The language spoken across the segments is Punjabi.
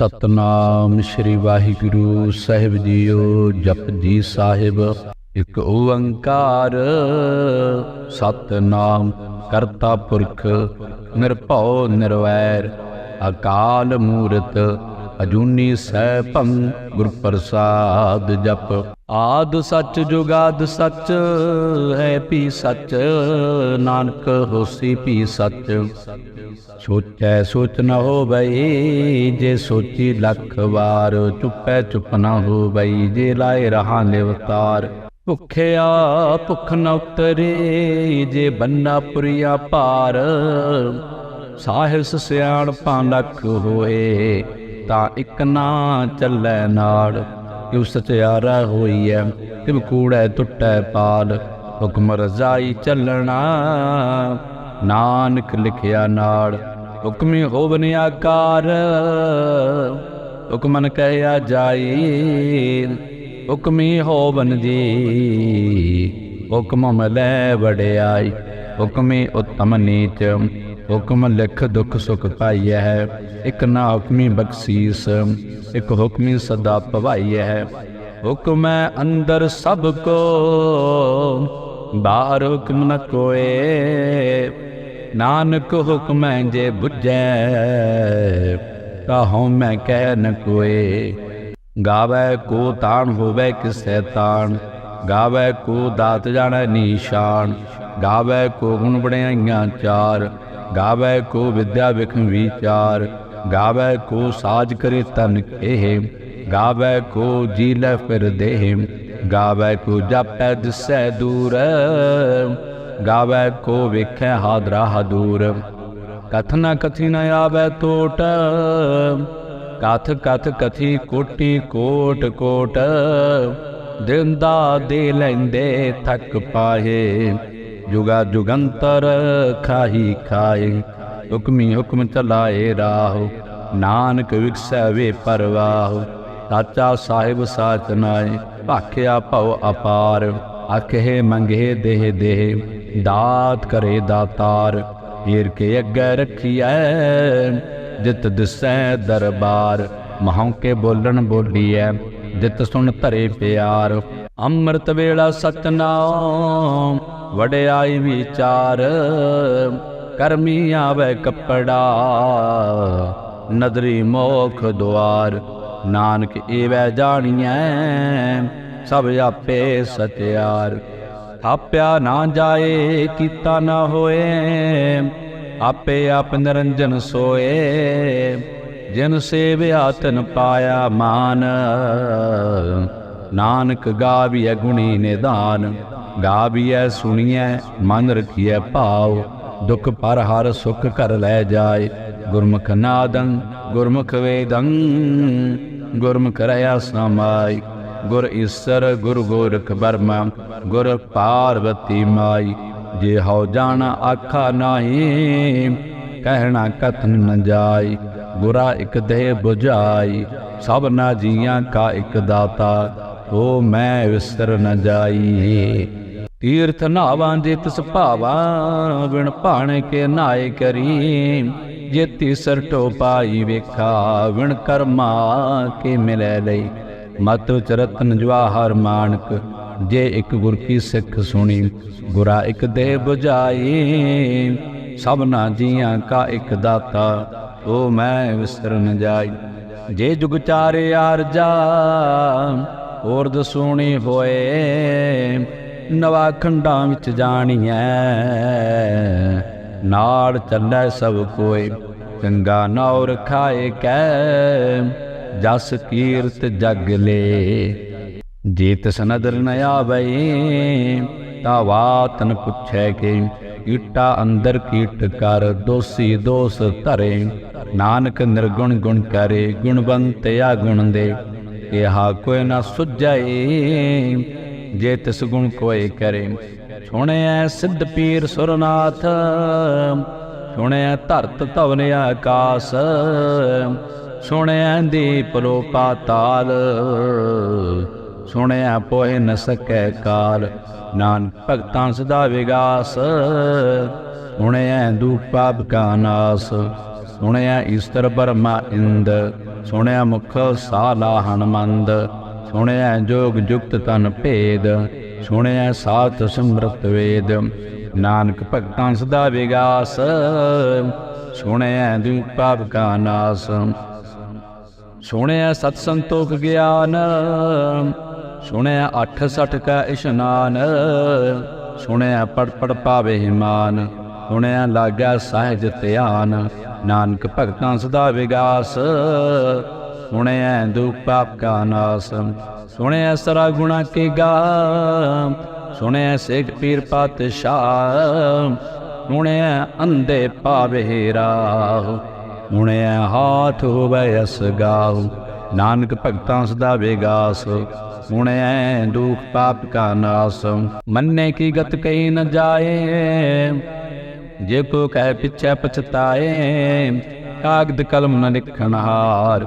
ਸਤਨਾਮ ਸ੍ਰੀ ਵਾਹਿਗੁਰੂ ਸਾਹਿਬ ਜੀਓ ਜਪਜੀ ਸਾਹਿਬ। ਇਕ ਓੰਕਾਰ, ਸਤਨਾਮ ਕਰਤਾ ਪੁਰਖ, ਨਿਰਭਉ ਨਿਰਵੈਰ, ਅਕਾਲ ਮੂਰਤ ਅਜੂਨੀ ਸੈਭੰ ਗੁਰ ਪ੍ਰਸਾਦ ਜਪ। ਆਦ ਸੱਚ ਜੁਗਾਦ ਸੱਚ, ਹੈ ਪੀ ਸੱਚ, ਨਾਨਕ ਹੋਸੀ ਪੀ ਸੱਚ। ਸੋਚੈ ਸੋਚ ਨ ਹੋਵਈ, ਜੇ ਸੋਚੀ ਲੱਖ ਵਾਰ, ਚੁੱਪੈ ਚੁੱਪ ਨ ਹੋਵਈ, ਜੇ ਲਾਏ ਰਹਾ ਨਿਵਤਾਰ ਭੁਖਿਆ ਭੁਖ ਨ ਉਤਰੇ, ਜੇ ਬੰਨਾ ਪੁਰੀਆ ਭਾਰ। ਸਾਹਿਸ ਸਿਆਣ ਪਾਲਕ ਹੋਏ ਤਾਂ ਇੱਕ ਨਾ ਚੱਲੈ ਨਾੜ, ਕਿਉ ਸਚਿਆਰਾ ਹੋਈਐ ਕਿਵ ਕੂੜੈ ਟੁੱਟੈ ਪਾਲ ਹੁਕਮ ਰਜ਼ਾਈ ਚੱਲਣਾ, ਨਾਨਕ ਲਿਖਿਆ ਨਾੜ, ਹੁਕਮੀ ਹੋਵਨ ਆਕਾਰ। ਹੁਕਮਨ ਕਹਿਆ ਜਾਈ, ਹੁਕਮੀ ਹੋਵਨ ਜੀ। ਹੁਕਮ ਮਲੈ ਵੜਿਆਈ ਹੁਕਮੀ ਉਤਮ ਨੀਚ। ਹੁਕਮ ਲਿਖ ਦੁੱਖ ਸੁਖ ਪਾਈਐ ਹੈ। ਇਕ ਨਾ ਹੁਕਮੀ ਬਖਸ਼ੀਸ, ਇਕ ਹੁਕਮੀ ਸਦਾ ਭਵਾਈਐ ਹੈ। ਹੁਕਮ ਹੈ ਅੰਦਰ ਸਭ ਕੋ, ਬਾਹਰ ਹੁਕਮ ਨ ਕੋਏ। ਨਾਨਕ ਹੁਕਮ ਹੈ ਜੇ ਬੁਝੈ ਕਹਉ ਮੈਂ ਕਹਿ ਨ ਕੋਏ। ਗਾਵੇ ਕੋ ਤਾਣ ਹੋਵੇ ਕਿਸੈ ਤਾਣ, ਗਾਵੇ ਕੋ ਦਾਤ ਜਾਣੈ ਨੀਸ਼ਾਨ, ਗਾਵੇ ਕੋ ਗੁਣ ਬੜਾਈਆਂ ਚਾਰ। ਗਾਵੇ ਕੋ ਵਿਦਿਆ ਵਿਖਮ ਵਿਚਾਰ, ਗਾਵੇ ਕੋ ਸਾਜ ਕਰੇ ਤਨ ਇਹ, ਗਾਵੇ ਕੋ ਜੀ ਲੈ ਫਿਰ ਦੇਹ, ਗਾਵੇ ਕੋ ਜਪੈ ਦਿਸੈ ਦੂਰ, ਗਾਵੇ ਕੋ ਵੇਖੈ ਹਾਦਰਾ ਹਦੂਰ। ਕਥ ਨਾ ਕਥੀ ਨ ਆਵੇ ਟੋਟ ਕਥ ਕਥ ਕਥੀ ਕੋਟੀ ਕੋਟ ਕੋਟ, ਦਿੰਦਾ ਦੇ ਲੈਂਦੇ ਥੱਕ ਪਾਏ ਜੁਗਾ ਜੁਗੰਤਰ ਖਾਹੀ ਖਾਏ, ਹੁਕਮੀ ਹੁਕਮ ਚਲਾਏ ਰਾਹੁ, ਨਾਨਕ ਵਿਕਸੈ ਵੇ ਪਰਵਾਹ, ਸਾਚਾ ਸਾਹਿਬ ਸਾਚ ਨਾਏ, ਭਾਖਿਆ ਭਉ ਅਪਾਰ, ਆਖੇ ਮੰਗੇ ਦੇਹ ਦੇਹ, ਦਾਤ ਕਰੇ ਦਾਤਾਰ ਹੀਰ ਕੇ ਅੱਗੇ ਰੱਖੀਐ, ਜਿਤ ਦਿਸੈ ਦਰਬਾਰ, ਮਹੋਂ ਕੇ ਬੋਲਣ ਬੋਲੀਐ, ਜਿਤ ਸੁਣ ਧਰੇ ਪਿਆਰ, ਅੰਮ੍ਰਿਤ ਵੇਲਾ ਸਤਨਾਮ ਵਡਿਆਈ ਵਿਚਾਰ, ਕਰਮੀ ਆਵੇ ਕੱਪੜਾ, ਨਦਰੀ ਮੋਖ ਦੁਆਰ, ਨਾਨਕ ਏਵੈ ਜਾਣੀਐ, ਸਭ ਆਪੇ ਸਤਿਆਰ। ਆਪਿਆ ਨਾ ਜਾਏ, ਕੀਤਾ ਨਾ ਹੋਏ, ਆਪੇ ਆਪ ਨਿਰੰਜਨ ਸੋਏ। ਜਿਨ ਸੇਵਿਆ ਤਨ ਪਾਇਆ ਮਾਨ, ਨਾਨਕ ਗਾਵੀਐ ਗੁਣੀ ਨਿਦਾਨ। ਗਾਵੀਐ ਸੁਣੀਐ, ਮਨ ਰਖੀਐ ਭਾਵ ਦੁਖ ਪਰ ਹਰ ਸੁਖ ਕਰ ਲੈ ਜਾਏ। ਗੁਰਮੁਖ ਨਾਦੰ, ਗੁਰਮੁਖ ਵੇਦੰ, ਗੁਰਮੁਖ ਰਹਾ ਸਮਾਈ। ਗੁਰ ਈਸਰ, ਗੁਰ ਗੋਰਖ ਬਰਮਾ, ਗੁਰ ਪਾਰਵਤੀ ਮਾਈ। ਜੇ ਹਉ ਜਾਣਾ ਆਖਾ ਨਾਹੀ, ਕਹਿਣਾ ਕਥਨ ਨ ਜਾਈ। ਗੁਰਾ ਇਕ ਦੇਹ 부ਝਾਈ ਸਭਨਾ ਜੀਆਂ ਕਾ ਇਕ ਦਾਤਾ। ਓ ਮੈਂ ਵਿਸਰ ਨ ਜਾਈ। ਤੀਰਥ ਨਾਵਾਂ ਦੇ ਤਿਸ ਵਿਣ ਭਾਣੇ ਕੇ ਨਾਏ ਕਰੀ। ਜੇ ਤੀਸਰ ਟੋਪਾਈ ਵੇਖਾ ਵਿਣ ਕਰਮਾ ਕੇ ਮਿਲੈ ਲਈ। ਮਤ ਚਰਤਨ ਜਵਾਹਰ ਮਾਨਕ, ਜੇ ਇੱਕ ਗੁਰ ਕੀ ਸਿੱਖ ਸੁਣੀ, ਗੁਰਾ ਇੱਕ ਦੇ 부ਝਾਈ ਸਭਨਾ ਜੀਆਂ ਕਾ ਇੱਕ ਦਾਤਾ ਓ ਮੈਂ ਵਿਸਰ ਨ ਜਾਈ। ਜੇ ਜੁਗ ਚਾਰੇ ਆਰਜਾ, ਹੋਰ ਦਸੂਣੀ ਹੋਏ ਨਵਾ ਖੰਡਾਂ ਵਿੱਚ ਜਾਣੀਐ। ਨਾਲ ਚੱਲੈ ਸਭ ਕੋਈ, ਚੰਗਾ ਨੌਰ ਖਾਏ ਕੈ। ਜਸ ਕੀਰਤ ਜਗ ਲੇ ਜੇ ਤਿਸ ਨਦਰ ਨ ਆਵਈ ਤਾ ਵਾਤਨ ਪੁੱਛੈ ਕੇ, ਈਟਾ ਅੰਦਰ ਕੀਟ ਕਰ ਦੋਸੀ ਦੋਸ ਧਰੇ। ਨਾਨਕ ਨਿਰਗੁਣ ਗੁਣ ਕਰੇ, ਗੁਣਵੰਤ ਆ ਗੁਣ ਦੇ। ਕਿਹਾ ਕੋਈ ਨਾ ਸੁਝਾਈ ਜੇ ਤਿਸ ਗੁਣ ਕੋਈ ਕਰੇ। ਸੁਣਿਆ ਸਿੱਧ ਪੀਰ ਸੁਰਨਾਥ ਸੁਣਿਆ ਧਰਤ ਧਵਨ ਆਕਾਸ ਸੁਣਿਆ ਦੀਪ ਲੋ ਪਾਤਾਲ ਸੁਣਿਆ ਪੋਹਿ ਨ ਸਕੈ ਕਾਲ। ਨਾਨਕ ਭਗਤਾਂ ਸਦਾ ਵਿਗਾਸ ਸੁਣਿਆ ਦੁਖ ਪਾਪ ਕਾ ਨਾਸ ਸੁਣਿਆ ਇਸਤਰ ਬਰਮਾ ਇੰਦ ਸੁਣਿਆ ਮੁਖ ਸਾਲਾ ਹਨਮੰਦ ਸੁਣਿਆ ਜੋਗ ਜੁਗਤ ਤਨ ਭੇਦ, ਸੁਣਿਆ ਸਾਤ ਸਮਰਤ ਵੇਦ। ਨਾਨਕ ਭਗਤਾਂ ਸਦਾ ਵਿਗਾਸ ਸੁਣਿਆ ਦੁਖ ਪਾਪ ਕਾ ਨਾਸ। ਸੁਣਿਆ ਸਤ ਸੰਤੋਖ ਗਿਆਨ, ਸੁਣਿਆ ਅਠ ਸਠ ਕਾ ਇਸ਼ਨਾਨ। ਸੁਣਿਆ ਪੜ ਪੜ ਪਾਵੇ ਹਿਮਾਨ, ਸੁਣਿਆ ਲਾਗਾ ਸਹਿਜ ਧਿਆਨ। ਨਾਨਕ ਭਗਤਾਂ ਸਦਾ ਵਿਗਾਸ ਸੁਣਿਆ ਦੁਖ ਪਾਪ ਕਾ ਨਾਸ, ਸੁਣਿਆ ਸਰਾ ਗੁਣਾ ਕੇ ਗਾ, ਸੁਣਿਆ ਸਿੱਖ ਪੀਰ ਪਾਤਸ਼ਾਹ, ਸੁਣਿਆ ਅੰਦੇ ਪਾਵੇ ਰਾਹ, ਸੁਣਿਆ ਹਾਥ ਹੋਵੇ ਅਸ ਨਾਨਕ ਭਗਤਾਂ ਸਦਾ ਵਿਗਾਸ, ਸੁਣਿਆ ਦੁਖ ਪਾਪ ਕਾ ਨਾਸ, ਮੰਨੇ ਕੀ ਗਤ ਕਈ ਨ ਜਾਏ, ਜੇ ਕੋ ਕਹਿ ਪਿਛੈ ਪਛਤਾਏ, ਕਾਗਦ ਕਲਮ ਨ ਲਿਖਣ ਹਾਰ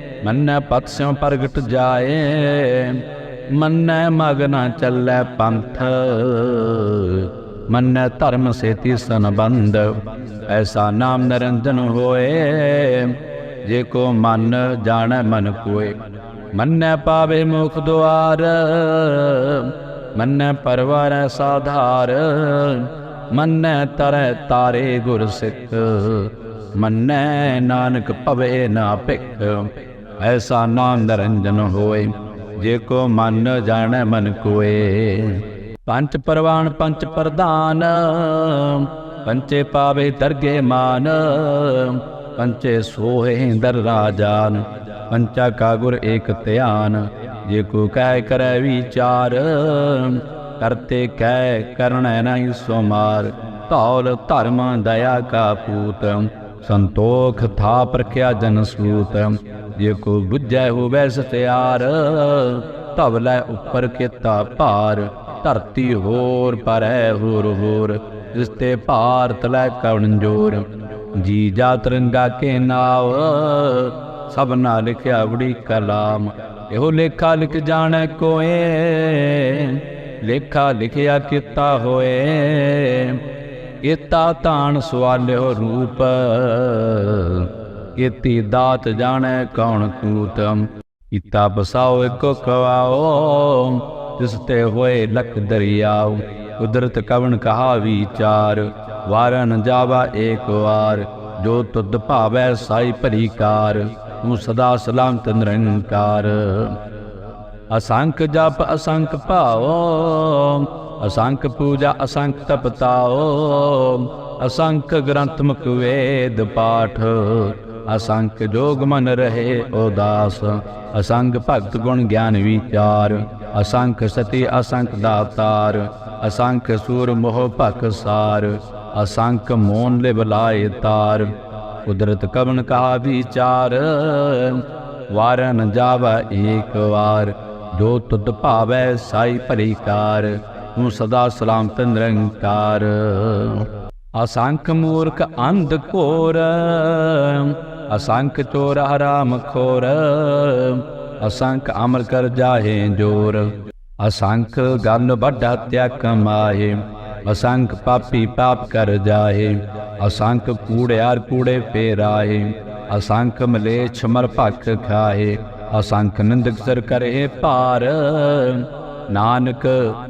ਮੰਨੈ ਪਤ ਸਿਉ ਪ੍ਰਗਟ ਜਾਏ, ਮੰਨੈ ਮਗ ਨ ਚੱਲੈ ਪੰਥ। ਮੰਨੈ ਧਰਮ ਸੇਤੀ ਸੰਬੰਧ, ਐਸਾ ਨਾਮ ਨਿਰੰਜਨ ਹੋਏ, ਜੇ ਕੋ ਮਨ ਜਾਣੈ ਮਨ ਕੋਏ ਮੰਨੈ ਪਾਵੇ ਮੁਖ ਦੁਆਰ, ਮੰਨੈ ਪਰਵਾਰੈ ਸਾਧਾਰ, ਮੰਨੈ ਤਰੈ ਤਾਰੇ ਗੁਰ ਸਿੱਖ ਮੰਨੈ ਨਾਨਕ ਭਵੇ ਨਾ ਭਿਖ। ਐਸਾ ਨਾਮ ਨਿਰੰਜਨ ਹੋਏ, ਜੇ ਕੋ ਮਨ ਜਾਣੈ ਮਨ ਕੋਏ। ਪੰਚ ਪਰਵਾਨ ਪੰਚ ਪ੍ਰਧਾਨ ਪੰਚੇ ਪਾਵੇ ਦਰਗੇ ਮਾਨ ਪੰਚੇ ਸੋਹੇ ਦਰ ਰਾਜਾਨ ਪੰਚਾ ਕਾ ਗੁਰ ਏਕ ਧਿਆਨ, ਜੇ ਕੋ ਕਹਿ ਕਰੈ ਵਿਚਾਰ, ਕਰਤੇ ਕਹਿ ਕਰਣੈ ਨਹੀਂ ਸੋਮਾਰ। ਧੌਲ ਧਰਮ ਦਇਆ ਕਾ ਪੂਤ, ਸੰਤੋਖ ਥਾ ਪ੍ਰਖਿਆ ਜਨ ਸੂਤ। ਜੇ ਕੋ ਬੁੱਝੈ ਹੋਵੈ ਸਤਿਆਰ ਧਵ ਲੈ ਉੱਪਰ ਕੀਤਾ ਭਾਰ, ਧਰਤੀ ਹੋਰ ਪਰੈ ਹੋਰ ਹੋਰ ਜਿਸ ਤੇ ਭਾਰ ਤਲੈ ਕਵਣ ਜੋਰ। ਜੀ ਜਾ ਤਿਰੰਗਾ ਕੇ ਨਾਵ ਸਭਨਾ ਲਿਖਿਆ ਬੜੀ ਕਲਾਮ। ਇਹੋ ਲੇਖਾ ਲਿਖ ਜਾਣੈ ਕੋਏ, ਲੇਖਾ ਲਿਖਿਆ ਕੀਤਾ ਹੋਏ। ਕੀਤਾ ਤਾਣ ਸਵਾਲਿਓ ਰੂਪ ਕੀਤੀ ਦਾਤ ਜਾਣੈ ਕੌਣ ਕੂਤਮ ਕੀਤਾ ਬਸਾਓ ਇੱਕੋ ਖਵਾਓ ਤਿਸ ਤੇ ਹੋਏ ਲਖ ਦਰਿਆਉ ਕੁਦਰਤ ਕਵਣ ਕਹਾ ਵਿਚਾਰ ਵਾਰਨ ਜਾਵਾ ਏਕ ਵਾਰ। ਜੋ ਤੁਧ ਭਾਵੈ ਸਾਈ ਭਰੀ ਕਾਰ, ਤੂੰ ਸਦਾ ਸਲਾਮਤ ਨਿਰੰਕਾਰ। ਅਸੰਖ ਜਪ ਅਸੰਖ ਭਾਉ ਅਸੰਖ ਪੂਜਾ ਅਸੰਖ ਤਪਤਾਓ। ਅਸੰਖ ਗ੍ਰੰਥ ਮੁਕ ਵੇਦ ਪਾਠ ਅਸੰਖ ਜੋਗ ਮਨ ਰਹੇ ਉਦਾਸ ਅਸੰਖ ਭਗਤ ਗੁਣ ਗਿਆਨ ਵਿਚਾਰ ਅਸੰਖ ਸਤੀ ਅਸੰਖ ਦਾਤਾਰ ਅਸੰਖ ਸੂਰ ਮੋਹ ਭਖ ਸਾਰ, ਅਸੰਖ ਮੋਨ ਲੈ ਬਲਾਏ ਤਾਰ। ਕੁਦਰਤ ਕਵਨ ਕਹਾ ਵਿਚਾਰ, ਵਾਰਨ ਜਾਵਾ ਏਕ ਵਾਰ, ਜੋ ਤੁਧ ਭਾਵੈ ਸਾਈ ਭਲੀ ਕਾਰ ਤੂੰ ਸਦਾ ਸਲਾਮਤ ਨਿਰੰਕਾਰ। ਅਸੰਖ ਮੂਰਖ ਅੰਧ ਕੋਰ ਅਸੰਖ ਚੋਰ ਹਰਾਮ ਖੋਰ, ਅਸੰਖ ਅਮਰ ਕਰ ਜਾਹੇ ਜੋਰ। ਅਸੰਖ ਗਨ ਵੱਡਾ ਤਿਆ ਕਮਾਏ ਅਸੰਖ ਪਾਪੀ ਪਾਪ ਕਰ ਜਾਹੇ, ਅਸੰਖ ਕੂੜਿਆਰ ਕੂੜੇ ਫੇਰਾਏ ਅਸੰਖ ਮਲੇਛ ਮਰ ਭਖ ਖਾਏ ਅਸੰਖ ਨਿੰਦਕ ਸਰ ਕਰੇ ਭਾਰ। ਨਾਨਕ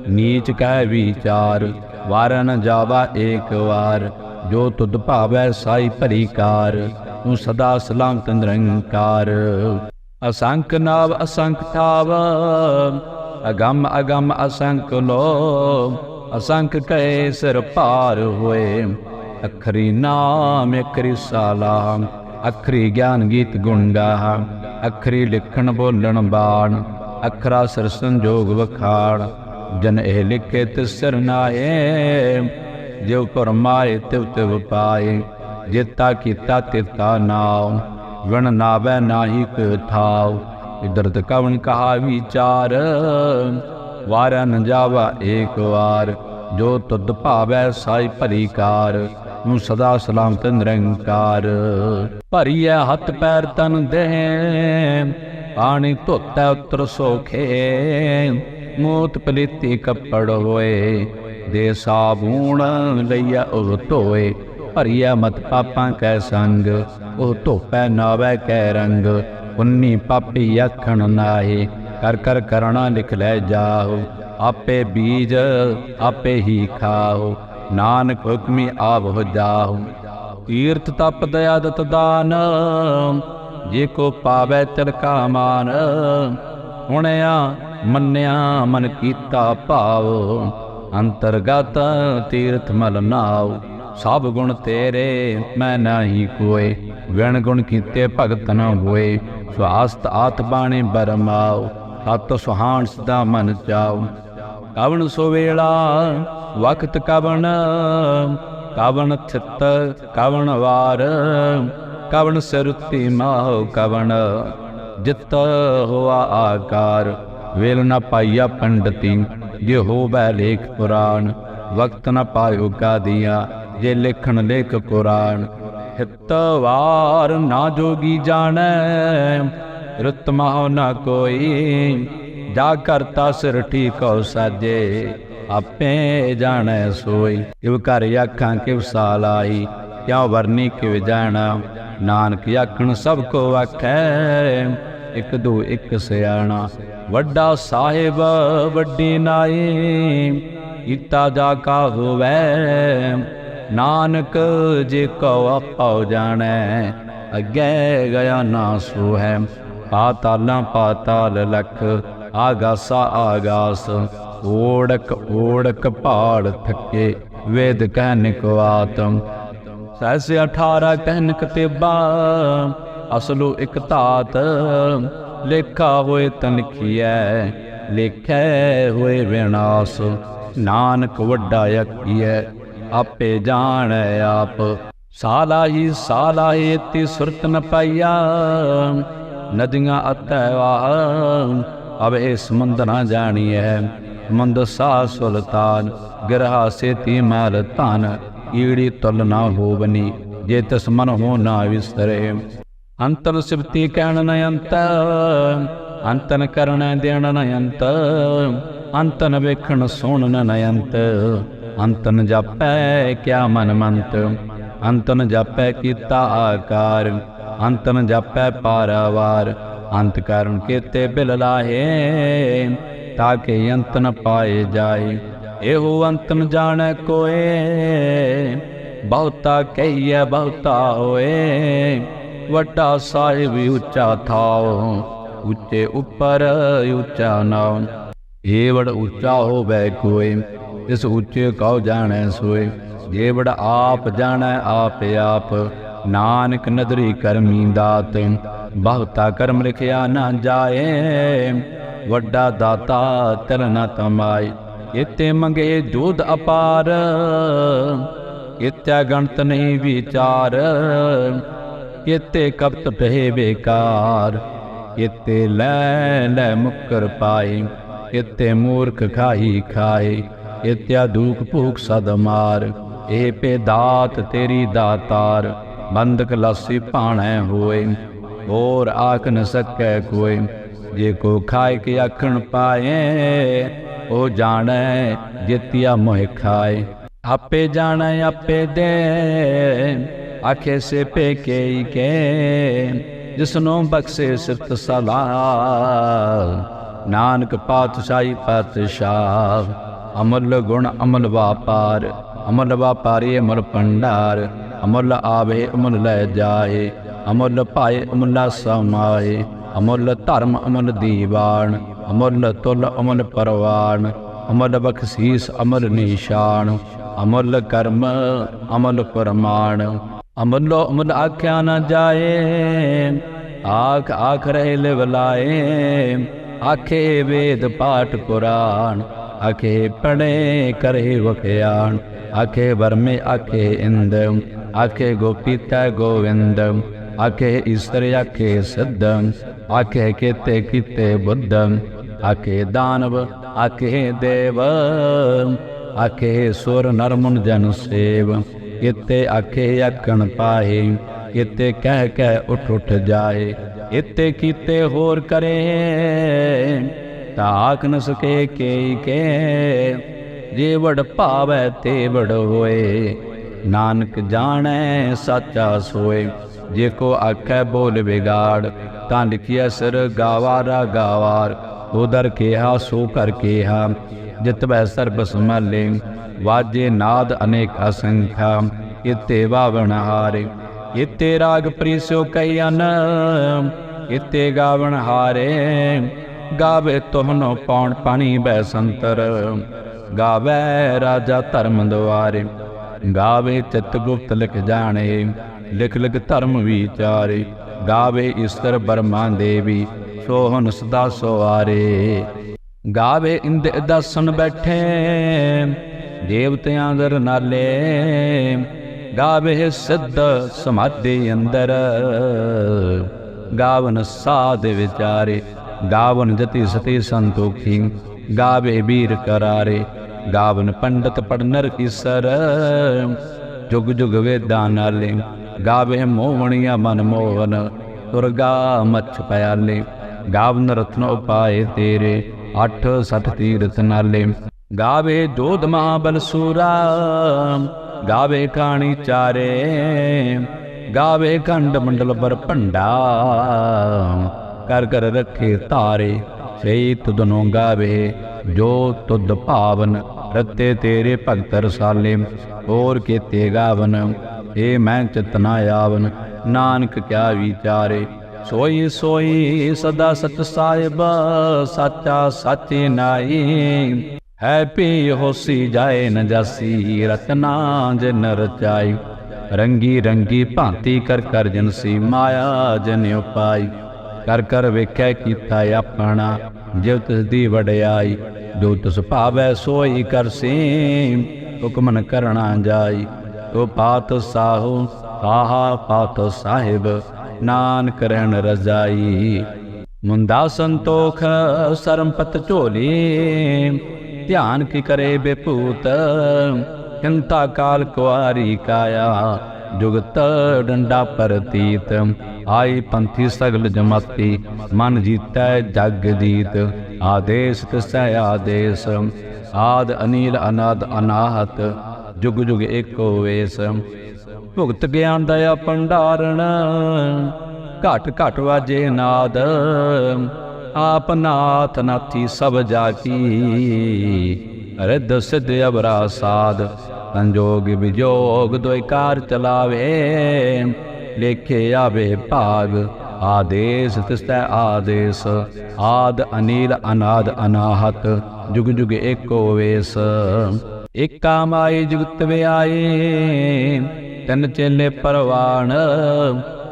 ਨੀਚ ਕਹਿ ਵਿਚਾਰ ਵਾਰਨ ਜਾਵਾ ਏਕ ਵਾਰ, ਜੋ ਤੁਧ ਭਾਵੈ ਸਾਈ ਭਰੀ ਕਾਰ। ਤੂੰ ਸਦਾ ਸਲਾਮਤ ਨਿਰੰਕਾਰ। ਅਸੰਖ ਨਾਵ ਅਸੰਖ ਥਾਵ, ਅਗੰਮ ਅਗੰਮ ਅਸੰਖ ਲੋ, ਅਸੰਖ ਕੈ ਸਿਰ ਭਾਰ ਹੋਏ। ਅਖਰੀ ਨਾਮ, ਅਖਰੀ ਸਾਲਾਮ, ਅਖਰੀ ਗਿਆਨ ਗੀਤ ਗੁਣ ਗਾਹ ਅਖਰੀ ਲਿਖਣ ਬੋਲਣ ਬਾਣ, ਅਖਰਾ ਸਿਰ ਸੰਜੋਗ ਵਖਾਣ। ਜਨ ਇਹ ਲਿਖੇ ਤਿਸ ਸਿਰ ਜਿਉ ਪਰਮਾਏ ਤਿਵ ਤਿਵ ਪਾਏ। ਜੇਤਾ ਕੀਤਾ ਤਿਤਾ ਨਾਉ ਵਿਣ ਨਾਵੈ ਨਾਹੀ ਕੋ ਥਾਉ। ਇਦਰਤ ਕਵਨ ਕਹਾ ਵਿਚਾਰ, ਵਾਰਾ ਨ ਜਾਵਾ ਏਕ ਵਾਰ। ਜੋ ਤੁਧ ਭਾਵੈ ਸਾਈ ਭਰੀ ਕਾਰ, ਨੂੰ ਸਦਾ ਸਲਾਮਤ ਨਿਰੰਕਾਰ। ਭਰੀਐ ਹੱਥ ਪੈਰ ਤਨ ਦੇਹ ਪਾਣੀ ਧੋਤੈ ਉਤਰ ਸੋਖੇ। ਮੋਤ ਪਲੀਤੀ ਕੱਪੜ ਹੋਏ, ਦੇ ਸਾਬੂਣ ਲਈਆ ਉਹ ਧੋਏ। ਭਰੀਐ ਮਤ ਪਾਪਾਂ ਕੈ ਸੰਗ, ਉਹ ਧੋਪੈ ਨਾਵੈ ਕੈ ਰੰਗ, ਉਨੀ ਪਾਪੀ ਆਖਣ ਨਾਹੀ, ਕਰ ਕਰ ਕਰਣਾ ਲਿਖ ਲੈ ਜਾਓ ਆਪੇ ਬੀਜ ਆਪੇ ਹੀ ਖਾਓ ਨਾਨਕ ਹੁਕਮੀ ਆਪ ਹੋ ਜਾਓ ਤੀਰਥ ਤਪ ਦਇਆ ਦਤ ਦਾਨ ਜੇ ਕੋ ਪਾਵੈ ਤਿਲਕਾ ਮਾਨ ਹੁਣਿਆ ਮੰਨਿਆ ਮਨ ਕੀਤਾ ਭਾਵ, ਅੰਤਰਗਤ ਤੀਰਥ ਮਲ ਨਾਉ। ਸਭ ਗੁਣ ਤੇਰੇ, ਮੈਂ ਨਹੀਂ ਕੋਏ। ਵਿਣ ਗੁਣ ਕੀਤੇ ਭਗਤ ਨ ਹੋਏ। ਸਵਾਸਤ ਆਤ ਬਾਣੀ ਬਰਮਾਉ ਤਤ ਸੁਹਾਣ ਸਦਾ ਮਨ ਚਾਉ ਕਵਣ ਸੋ ਵੇਲਾ, ਵਕਤ ਕਵਣ। ਕਵਣ ਥਿਤ ਕਵਣ ਵਾਰ। ਕਵਣ ਸਰੁਤੀ ਮਾਹ ਕਵਣ। ਜਿਤ ਹੋਆ ਆਕਾਰ। ਵੇਲ ਨ ਪਾਈਆ ਪੰਡਤੀ। ਜੇ ਹੋਵੈ ਲੇਖ ਪੁਰਾਣ। ਵਕਤ ਨ ਪਾਇਓ ਕਾਦੀਆਂ ਜੇ ਲਿਖਣ ਲੇਖ ਕੁਰਾਨ, ਹਿਤ ਵਾਰ ਨਾ ਜੋਗੀ ਜਾਣੈ। ਰਤ ਮਹੁ ਨਾ ਕੋਈ, ਜਾ ਕਰਤਾ ਸਿਰ ਠੀਕੋ ਸਾਜੇ, ਆਪੇ ਜਾਣੈ ਸੋਈ। ਇਵ ਕਰ ਆਖਾਂ ਕਿਵ ਸਾਲ ਆਈ, ਕਿਉ ਵਰਨੀ ਕਿਵ ਜਾਣਾ। ਨਾਨਕ ਆਖਣ ਸਭ ਕੋ ਆਖੈ, ਇਕ ਦੋ ਇਕ ਸਿਆਣਾ। ਵੱਡਾ ਸਾਹਿਬ ਵੱਡੀ ਨਾਈ, ਕੀਤਾ ਜਾ ਕਾ ਹੋਵੈ। ਨਾਨਕ ਜੇ ਕਉ ਆਪਉ ਜਾਣੈ, ਅੱਗੇ ਗਿਆ ਨਾ ਸੋ ਹੈ ਪਾਤਾਲਾਂ ਪਾਤਾਲ ਲਖ, ਆਗਾਸਾ ਆਗਾਸ। ਓੜਕ ਓੜਕ ਪਹਾੜ ਥੱਕੇ, ਵੇਦ ਕਹਿਨ ਕੋ ਆਤਮ ਸੈਸੇ 18 ਕਹਿਨ ਕਤੇਬਾ ਅਸਲੋ ਇਕ ਧਾਤ। ਲੇਖਾ ਹੋਏ ਤਨਖੀਐ, ਲੇਖੈ ਹੋਏ ਵਿਨਾਸ਼। ਨਾਨਕ ਵੱਡਾ ਯਕੀਐ ਆਪੇ ਜਾਣ ਆਪ। ਸਾਲਾਹੀ ਸਾਲਾਹੀ ਤੀ ਸੁਰਤ ਨ ਪਾਈਆ। ਨਦੀਆਂ ਅਤੈ ਵਾਹ। ਅਵੇ ਸਮੁੰਦ ਨਾ ਜਾਣੀਐ। ਮੰਦ ਸਾ ਸੁਲਤਾਨ ਗਰਹਾ ਸੇਤੀ ਮਾਲ ਧਨ। ਈੜੀ ਤੁਲ ਨਾ ਹੋਵਨੀ। ਜੇ ਤਿਸ ਮਨ ਹੋ ਨਾ ਵਿਸਰੇ। ਅੰਤਨ ਸਿਵਤੀ ਕਹਿਣ ਨ ਅੰਤ। ਅੰਤਨ ਕਰਣ ਦੇਣ ਨ ਅੰਤ। ਅੰਤਨ ਵੇਖਣ ਸੁਣਨ ਨ ਅੰਤ। ਅੰਤਨ ਜਾਪੈ ਕਿਆ ਮਨ ਮੰਤ ਅੰਤਨ ਜਾਪੈ ਕੀਤਾ ਆਕਾਰ, ਅੰਤਨ ਜਾਪੈ ਪਾਰਾਵਾਰ, ਅੰਤ ਕਰਨ ਕੀਤੇ ਬਿਲ ਲਾਹੇ ਤਾਕੇ ਅੰਤ ਨ ਪਾਏ ਜਾਏ। ਇਹੋ ਅੰਤਨ ਨ ਜਾਣੈ ਕੋਏ, ਬਹੁਤਾ ਕਹੀਐ ਬਹੁਤਾ ਹੋਏ। ਵੱਡਾ ਸਾਹਿਬ ਉੱਚਾ ਥਾਉ, ਉੱਚੇ ਉੱਪਰ ਉੱਚਾ ਨਾਉ। ਏਵੜ ਉੱਚਾ ਹੋਵੇ ਕੋਏ ਇਸ ਉੱਚੇ ਕਉ ਜਾਣੈ ਸੋਏ ਜੇਵੜ ਆਪ ਜਾਣੈ ਆਪ ਆਪ। ਨਾਨਕ ਨਦਰੀ ਕਰਮੀ ਦਾਤ, ਬਹੁਤਾ ਕਰਮ ਲਿਖਿਆ ਨਾ ਜਾਏ। ਵੱਡਾ ਦਾਤਾ ਤਰ ਨ ਤਮਾਈ ਇਤੇ ਮੰਗੇ ਦੁਧ ਅਪਾਰ। ਇਤਿਆ ਗਣਤ ਨਹੀਂ ਵਿਚਾਰ, ਇਤੇ ਕਪਤ ਟਹਿ ਬੇਕਾਰ। ਇਤੇ ਲੈ ਲੈ ਮੁਕਰ ਪਾਈ ਇਤੇ ਮੂਰਖ ਖਾਈ ਖਾਏ। ਇਤਿਆ ਦੂਖ ਭੂਖ ਸਦ ਮਾਰ ਇਹ ਪੇ ਦਾਤ ਤੇਰੀ ਦਾਤਾਰ ਬੰਦਕ ਲਾਸੀ ਭਾਣੈ ਹੋਏ, ਹੋਰ ਆਖ ਨ ਸਕੈ ਕੋਈ, ਜੇ ਕੋ ਖਾਇ ਕੇ ਆਖਣ ਪਾਏ ਉਹ ਜਾਣੈ ਜਿਤਿਆ ਮੋਹ ਖਾਏ। ਆਪੇ ਜਾਣੈ, ਆਪੇ ਦੇ, ਆਖੇ ਸੇ ਪੇ ਕੇ ਕੇ, ਜਿਸਨੂੰ ਬਖਸ਼ੇ ਸਿਫਤ ਸਲਾਹ, ਨਾਨਕ ਪਾਤਸ਼ਾਹੀ ਪਾਤਸ਼ਾਹ। ਅਮਲ ਗੁਣ ਅਮਲ ਵਾਪਾਰ, ਅਮਲ ਵਾਪਾਰੀ ਅਮਲ ਭੰਡਾਰ, ਅਮਲ ਆਵੇ ਅਮਲ ਲੈ ਜਾਏ, ਅਮਲ ਭਾਏ ਅਮਲਾ ਸਮਾਏ, ਅਮਲ ਧਰਮ ਅਮਲ ਦੀਵਾਨ, ਅਮਲ ਤੁਲ ਅਮਲ ਪਰਵਾਨ, ਅਮਲ ਬਖਸ਼ੀਸ ਅਮਲ ਨਿਸ਼ਾਨ, ਅਮਲ ਕਰਮ ਅਮਲ ਪ੍ਰਮਾਣ, ਅਮਲੋ ਅਮਲ ਆਖਿਆ ਨਾ ਜਾਏ, ਆਖ ਆਖ ਰਹੇ ਲਿਵਲਾਏ ਆਖੇ ਵੇਦ ਪਾਠ ਪੁਰਾਣ ਆਖੇ ਪੜੇ ਕਰੇ ਵਖਿਆਣ ਆਖੇ ਵਰਮੇ ਆਖੇ ਇੰਦ ਆਖੇ ਗੋਪੀਤਾ ਗੋਵਿੰਦ ਆਖੇ ਈਸ਼ਰ ਆਖੇ ਸਿੱਧ ਆਖੇ ਕੀਤੇ ਕੀਤੇ ਬੁੱਧ ਆਖੇ ਦਾਨਵ ਆਖੇ ਦੇਵ ਆਖੇ ਸੁਰ ਨਰ ਮੁਨ ਜਨ ਸੇਵ ਇਤੇ ਆਖੇ ਆਖਣ ਪਾਏ ਇਤੇ ਕਹਿ ਕਹਿ ਉਠ ਉਠ ਜਾਏ ਇਤੇ ਕੀਤੇ ਹੋਰ ਕਰੇ ਤਾਕ ਨ ਸਕੇ ਕੇ ਕੇ, ਜੇ ਵਡ ਭਾਵੈ ਤੇ ਵੜ ਹੋਏ। ਨਾਨਕ ਜਾਣੈ ਸਾਚਾ ਸੋਏ, ਜੇ ਕੋ ਆਖੈ ਬੋਲ ਵਿਗਾੜ, ਤਾਂ ਲਿਖਿਆ ਸਿਰ ਗਾਵਾਰਾ ਗਾਵਾਰ ਉਦਰ ਕਿਹਾ, ਸੋ ਕਰ ਕਿਹਾ, ਜਿਤ ਬੈ ਸਰਬ ਸਮਾਲੇ ਵਾਜੇ ਨਾਦ ਅਨੇਕ ਅਸੰਖਾ ਇਤੇ ਵਾਵਣ ਹਾਰੇ। ਇਤੇ ਰਾਗ ਪ੍ਰੀਸੋ ਕਈਨ ਇਤੇ ਗਾਵਣ ਹਾਰੇ। ਗਾਵੇ ਤੋਹਨੋ ਪੌਣ ਪਾਣੀ ਬੈ ਸੰਤਰ। ਗਾਵੇ ਰਾਜਾ ਧਰਮ ਦੁਆਰੇ, ਗਾਵੇ ਚਿਤ ਗੁਪਤ ਲਿਖ ਜਾਣੇ, ਲਿਖ ਲਿਖ ਧਰਮ ਵਿਚਾਰੇ। ਗਾਵੇ ਈਸ਼ਰ ਬਰਮਾ ਦੇਵੀ, ਸੋਹਨ ਸਦਾ ਸਵਾਰੇ। ਗਾਵੇ ਇੰਦ ਦਸਨ ਬੈਠੇ, ਦੇਵਤਿਆਂ ਦਰ ਨਾਲੇ। ਗਾਵੇ ਸਿੱਧ ਸਮਾਧੀ ਅੰਦਰ, ਗਾਵਨ ਸਾਧ ਵਿਚਾਰੇ। ਗਾਵਨ ਜਤੀ ਸਤੀ ਸੰਤੋਖੀ ਗਾਵੇ ਵੀਰ ਕਰਾਰੇ ਗਾਵਨ ਪੰਡਤ ਪੜਨਰ ਸਰ ਜੁਗ ਜੁਗ ਵੇਦਾਂ ਨਾਲੇ ਗਾਵੇ ਮੋਹਣੀਆਂ ਮਨ ਮੋਹਨ ਦੁਰਗਾ ਮੱਛ ਪਿਆਲੇ ਗਾਵਨ ਰਤਨ ਉਪਾਏ ਤੇਰੇ ਅੱਠ ਸਤ ਤੀਰਥ ਨਾਲੇ ਗਾਵੇ ਜੋਧ ਮਹਾਬਲ ਸੂਰਾ ਗਾਵੇ ਕਾਣੀ ਚਾਰੇ ਗਾਵੇ ਖੰਡ ਮੰਡਲ ਪਰ ਭੰਡਾ ਕਰ ਕਰ ਰੱਖੇ ਧਾਰੇ ਸਈ ਤੁਧਨੋਂ ਗਾਵੇ, ਜੋ ਤੁਧ ਭਾਵਨ ਰਤੇ ਤੇਰੇ ਭਗਤ ਰਸਾਲੇ, ਹੋਰ ਕੀਤੇ ਗਾਵਨ ਏ ਮੈਂ ਚਿਤਨਾ ਆਵਨ, ਨਾਨਕ ਕਿਆ ਵਿਚਾਰੇ। ਸੋਈ ਸੋਈ ਸਦਾ ਸਚ ਸਾਹਿਬ, ਸਾਚਾ ਸਾਚੇ ਨਾਈ ਹੈ ਪੀ ਹੋਸੀ ਜਾਏ ਨ ਜਾਸੀ, ਰਤਨਾ ਜਨ ਰਚਾਈ। ਰੰਗੀ ਰੰਗੀ ਭਾਂਤੀ ਕਰ ਕਰ ਜਨਸੀ ਮਾਇਆ, ਜਨ ਉਪਾਈ। ਕਰ ਕਰ ਵੇਖੈ ਕੀਤਾ ਆਪਣਾ ਜਿਵ ਤਿਸ ਦੀ ਵਡਿਆਈ ਜੋ ਤਿਸ ਭਾਵੈ ਸੋਈ ਕਰਸੀ ਹੁਕਮਨ ਕਰਣਾ ਜਾਈ। ਤੋ ਪਾਤ ਸਾਹੂ, ਆਹਾ ਪਾਤ ਸਾਹਿਬ, ਨਾਨਕ ਰਹਿਣ ਰਜਾਈ। ਮੁੰਦਾ ਸੰਤੋਖ, ਸਰਮਪਤ ਝੋਲੀ, ਧਿਆਨ ਕੀ ਕਰੇ ਬੇਪੂਤ, ਚਿੰਤਾ ਕਾਲ ਕੁਆਰੀ ਕਾਇਆ, ਜੁਗਤ ਡੰਡਾ ਪ੍ਰਤੀਤ। ਆਈ ਪੰਥੀ ਸਗਲ ਜਮਾਤੀ, ਮਨ ਜੀਤੈ ਜਗ ਜੀਤ, ਆਦੇਸ਼ ਤਿਸੈ ਆਦੇਸ਼, ਆਦ ਅਨੀਲ ਅਨਾਦ ਅਨਾਹਤ, ਜੁਗ ਜੁਗ ਏਕੋ ਵੇਸ। ਭੁਗਤ ਗਿਆਨ ਦਇਆ ਭੰਡਾਰਣ, ਘਟ ਘਟ ਵਾਜੇ ਨਾਦ, ਆਪ ਨਾਥ ਨਾਥੀ ਸਭ ਜਾ ਕੀ ਰਿੱਧ ਸਿੱਧ ਅਬਰਾ ਸਾਧ, ਸੰਜੋਗ ਵਿਜੋਗ ਦੋਇ ਚਲਾਵੇ। ਲੇਖੇ ਆਵੇ ਭਾਗ, ਆਦੇਸ਼ ਤਿਸਤੈ ਆਦੇਸ਼, ਆਦ ਅਨੀਲ ਅਨਾਦ ਅਨਾਹਤ, ਜੁਗ ਜੁਗ ਏਕੋ ਵੇਸ। ਏਕਾ ਮਾਈ ਜੁਗਤ ਵਿਆਏ, ਤਿੰਨ ਚੇਲੇ ਪਰਵਾਣ,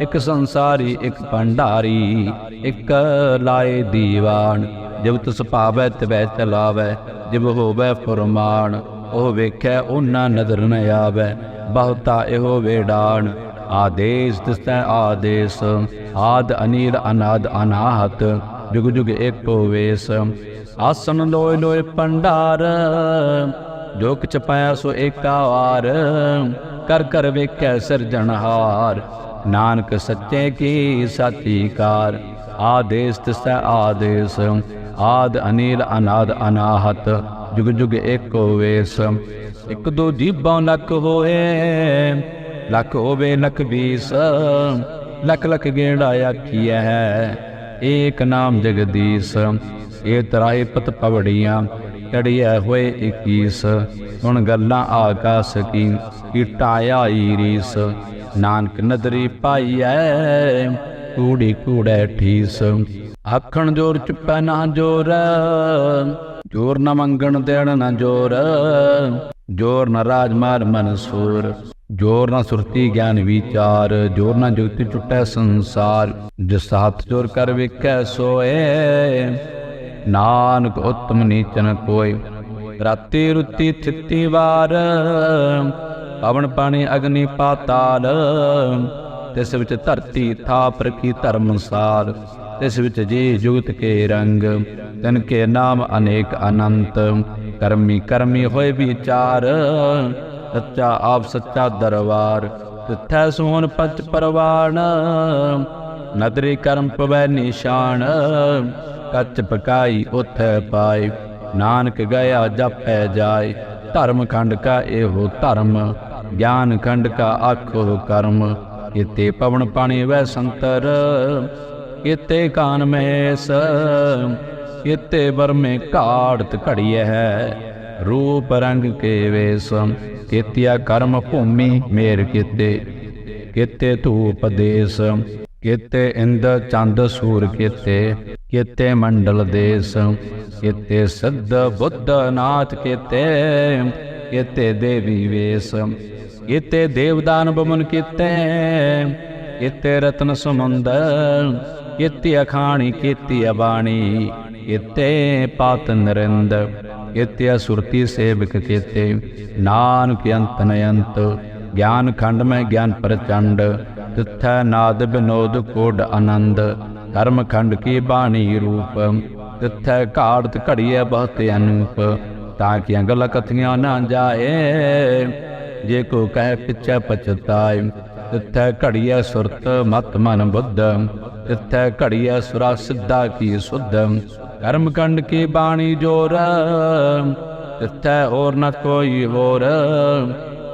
ਇੱਕ ਸੰਸਾਰੀ, ਇੱਕ ਭੰਡਾਰੀ, ਇਕ ਲਾਏ ਦੀਵਾਨ। ਜਬ ਤਿਸ ਭਾਵੈ, ਤਵੈ ਚਲਾਵੈ, ਜਿਵ ਹੋਵੈ ਫਰਮਾਨ, ਉਹ ਵੇਖੈ, ਉਹਨਾਂ ਨਦਰ ਨ ਆਵੈ, ਬਹੁਤਾ ਇਹੋ ਵੇੜਾਨ ਆਦੇਸ਼ ਤਿਸਤੈ ਆਦੇਸ਼। ਆਦ ਅਨੀਲ ਅਨਾਦ ਅਨਾਹਤ, ਜੁਗ ਜੁਗ ਏਕੋ ਵੇਸ। ਆਸਨ ਲੋਏ ਲੋਏ ਭੰਡਾਰ, ਜੋ ਕਿਛ ਪਾਇਆ ਸੋ ਏਕਾ ਕਰ ਕਰ ਵੇਖੈ ਸਿਰਜਣਹਾਰ ਨਾਨਕ ਸੱਚੇ ਕੀ ਸਾਚੀ ਆਦੇਸ਼ ਤਿਸੈ ਆਦੇਸ਼, ਆਦ ਅਨੀਲ ਅਨਾਦ ਅਨਾਹਤ, ਜੁਗ ਜੁਗ ਏਕੋ ਵੇਸ। ਇਕ ਦੋ ਜੀਬਾਂ ਲੱਖ ਹੋਏ ਲੱਖ ਹੋਵੇ, ਲੱਖ ਵੀਸ। ਲੱਖ ਲੱਖ ਗੇੜਾ ਆਖੀਐ, ਏਕ ਨਾਮ ਜਗਦੀਸ਼। ਇਹ ਤਰਾਏ ਪਤ ਪਵੜੀਆਂ ਚੜਿਆ ਹੋਏ 21 ਹੁਣ ਗੱਲਾਂ ਆਕਾਸ ਕੀ ਕੀਟਾਇਆ ਈਰੀਸ ਨਾਨਕ ਨਦਰੀ ਪਾਈਐ, ਕੂੜੀ ਕੂੜੈ ਠੀਸ। ਆਖਣ ਜੋਰ ਚੁੱਪੈ ਨਾ ਜੋਰ ਜੋਰ ਨਾ ਮੰਗਣ ਦੇਣ ਨਾ ਜੋਰ। ਜੋਰ ਨਾ ਰਾਜ ਮਾਰ ਮਨਸੂਰ। ਜੋਰ ਨਾ ਸੁਰਤੀ ਗਿਆਨ ਵਿਚਾਰ, ਜੋਰ ਨਾ ਜੁਗਤੀ ਟੁੱਟੈ ਸੰਸਾਰ ਜਿਸ ਹੱਥ ਜੋਰ ਕਰ ਵੇਖੈ ਸੋਏ। ਨਾਨਕ ਉਤਮ ਨੀਚਨ ਕੋਈ ਰਾਤੀ ਰੁੱਤੀ ਥਿੱਤੀ ਵਾਰ। ਪਵਨ ਪਾਣੀ ਅਗਨੀ ਪਾਤਾਲ, ਤਿਸ ਵਿੱਚ ਧਰਤੀ ਥਾਪ ਰਖੀ ਧਰਮਸਾਰ ਤਿਸ ਵਿੱਚ ਜੀ ਜੁਗਤ ਕੇ ਰੰਗ, ਤਨ ਕੇ ਨਾਮ ਅਨੇਕ ਅਨੰਤ। ਕਰਮੀ ਕਰਮੀ ਹੋਏ ਵਿਚਾਰ। ਸੱਚਾ ਆਪ ਸੱਚਾ ਦਰਬਾਰ, ਤਿਥੈ ਸੋਹਣ ਪੰਚ ਪਰਵਾਣ। ਨਦਰੀ ਕਰਮ ਪਵੈ ਨਿਸ਼ਾਨ, ਕੱਚ ਪਕਾਈ ਉਥੈ ਪਾਈ ਨਾਨਕ ਗਿਆ ਜਪੈ ਜਾਏ, ਧਰਮ ਖੰਡ ਕਾ ਇਹੋ ਧਰਮ, ਗਿਆਨ ਖੰਡ ਕਾ ਆਖੋ ਕਰਮ। ਇਤੇ ਪਵਨ ਪਾਣੀ ਵੈ ਸੰਤਰ, ਇਤੇ ਕਾਨ ਮਹੇਸ ਇਤੇ ਵਰਮੇ ਘਾੜਤ ਘੜੀਐ ਹੈ। ਰੂਪ ਰੰਗ ਕੇ ਵੇਸਮ ਕੀਤਿਆ ਕਰਮ ਭੂਮੀ ਮੇਰ ਕੀਤੇ। ਕੀਤੇ ਧੂਪ ਦੇਸ, ਕੀਤੇ ਇੰਦ ਚੰਦ ਸੂਰ ਕੀਤੇ। ਕੀਤੇ ਮੰਡਲ ਦੇਸ, ਕੀਤੇ ਸੱਦ ਬੁੱਧ ਨਾਥ ਕੀਤੇ। ਕੀਤੇ ਦੇਵੀ ਵੇਸ, ਕੀਤੇ ਦੇਵਦਾਨ ਬਮਨ ਕੀਤੇ। ਕੀਤੇ ਰਤਨ ਸਮੁੰਦਰ ਕੀਤੇ ਅਖਾਣੀ ਕੀਤੇ ਅਬਾਣੀ ਕੀਤੇ ਪਾਤ ਨਰਿੰਦਰ ਇਤਿਆ ਸੁਰਤੀ ਸੇਵਕ ਕੀਤੇ ਨਾਨਕ ਅੰਤ ਨਯੰਤ ਗਿਆਨ ਖੰਡ ਮੈਂ ਗਿਆਨ ਪ੍ਰਚੰਡ ਤਿਥੈ ਨਾਦ ਬਿਨੋਦ ਕੋਡ ਆਨੰਦ ਕਰਮ ਖੰਡ ਕੀ ਬਾਣੀ ਰੂਪ ਤਿਥੈ ਘਾੜਤ ਘੜੀਐ ਬਹੁਤ ਅਨੂਪ ਤਾਂ ਕਿ ਅੰਗਲ ਕਥੀਆਂ ਨਾ ਜਾਏ ਜੇ ਕੋ ਕਹਿ ਪਿਛੈ ਪਛਤਾਏ ਤਿਥੈ ਘੜੀਐ ਸੁਰਤ ਮਤ ਮਨ ਬੁੱਧ ਤਿਥੈ ਘੜੀਐ ਸੁਰਾ ਸਿੱਧਾ ਕੀ ਸੁਧ ਕਰਮਕੰਡ ਕੀ ਬਾਣੀ ਜੋਰ? ਤਿਥੈ ਔਰ ਨ ਕੋਈ ਹੋਰ।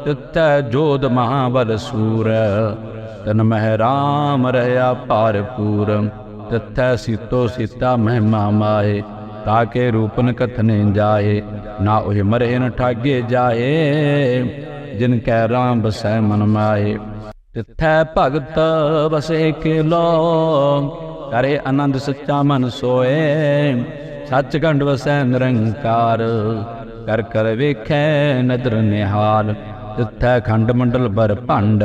ਤਿਥੈ ਜੋਦ ਮਹਾਬਲ ਸੂਰ। ਤਨ ਮਹਿ ਰਾਮ ਰਹਾ ਭਰਪੂਰ। ਤਿਥੈ ਸੀਤੋ ਸੀਤਾ ਮਹਿਮਾ ਮਾਏ ਤਾਕੇ ਰੂਪਨ ਕਥਨੇ ਜਾਏ ਨਾ ਉਹ ਮਰੇ ਨ ਠਾਗੇ ਜਾਏ ਜਿਨ ਕੈ ਰਾਮ ਬਸੈ ਮਨ ਮਾਏ ਤਿਥੈ ਭਗਤ ਵਸੇ ਕਿਲੋ ਕਰੇ ਆਨੰਦ ਸੱਚਾ ਮਨ ਸੋਏ। ਸੱਚ ਗੰਡ ਵਸੈ ਨਿਰੰਕਾਰ ਕਰ ਕਰ ਵੇਖੈ ਨਦਰ ਨਿਹਾਲ। ਤਿਥੈ ਖੰਡ ਮੰਡਲ ਬਰ ਭੰਡ,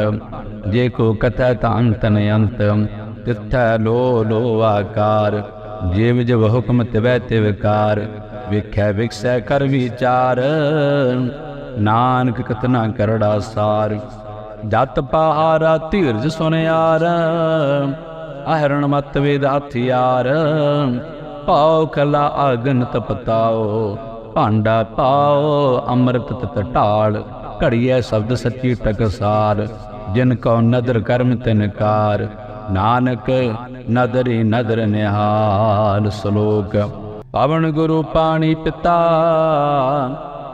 ਜੇ ਕੋ ਕਥੈ ਤਾਂ ਅੰਤ ਨ ਅੰਤ। ਤਿਥੈ ਲੋ ਲੋ ਆਕਾਰ, ਜਿਵ ਜਿਵ ਹੁਕਮ ਤਿਵੈ ਤਿਵਕਾਰ ਵੇਖੈ ਵਿਖਸੈ ਕਰ ਵਿਚਾਰ, ਨਾਨਕ ਕਤਨਾ ਕਰੜਾ ਸਾਰ। ਜਤ ਪਹਾਰਾ ਧੀਰਜ ਸੁਨਿਆਰ ਅਹਰਣ ਮਤ ਵੇਦ ਹਥਿਆਰ। ਪਾਉ ਕਲਾ ਅਗਨ ਤਪਤਾਓ ਭਾਂਡਾ ਪਾਓ, ਅੰਮ੍ਰਿਤ ਤਤ ਢਾਲ, ਘੜੀਐ ਸ਼ਬਦ ਸੱਚੀ ਟਕਸਾਰ। ਜਿਨ ਕੋ ਨਦਰ ਕਰਮ ਤਿਨਕਾਰ ਨਾਨਕ ਨਦਰੀ ਨਦਰ ਨਿਹਾਲ ਸ਼ਲੋਕ। ਪਵਨ ਗੁਰੂ ਪਾਣੀ ਪਿਤਾ,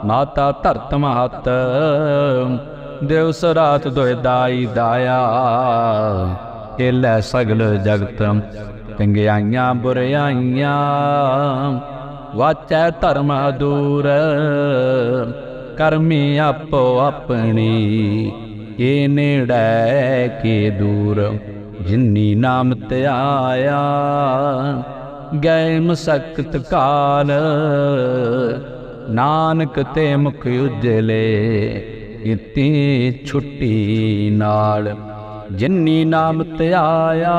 ਮਾਤਾ ਧਰਤ ਮਹਤ, ਦੇਵ ਸਰਾਤ ਦੋਇ ਦਾਈ ਦਾਇਆ। ਕੇਲੇ ਸਗਲ ਜਗਤ, ਚੰਗਿਆਈਆਂ ਬੁਰਿਆਈਆਂ, ਵਾਚੈ ਧਰਮ ਦੂਰ, ਕਰਮੀ ਆਪੋ ਆਪਣੀ ਇਹ ਨੇੜੈ ਕੇ ਦੂਰ, ਜਿਨੀ ਨਾਮ ਧਿਆਇਆ ਗਏ ਮਸਕਤ ਕਾਲ, ਨਾਨਕ ਤੇ ਮੁਖ ਉਜਲੇ ਇਤੀ ਛੁੱਟੀ ਨਾਲ। ਜਿਨੀ ਨਾਮ ਧਿਆਇਆ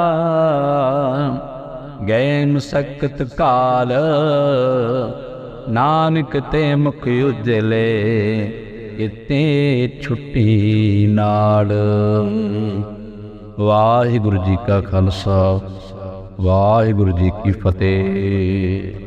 ਗਏ ਮਸਕਤ ਕਾਲ, ਨਾਨਕ ਤੇ ਮੁਖ ਉਜਲੇ, ਇਤੇ ਛੁੱਟੀ ਨਾਲ ਵਾਹਿਗੁਰੂ ਜੀ ਕਾ ਖਾਲਸਾ, ਵਾਹਿਗੁਰੂ ਜੀ ਕੀ ਫਤਿਹ।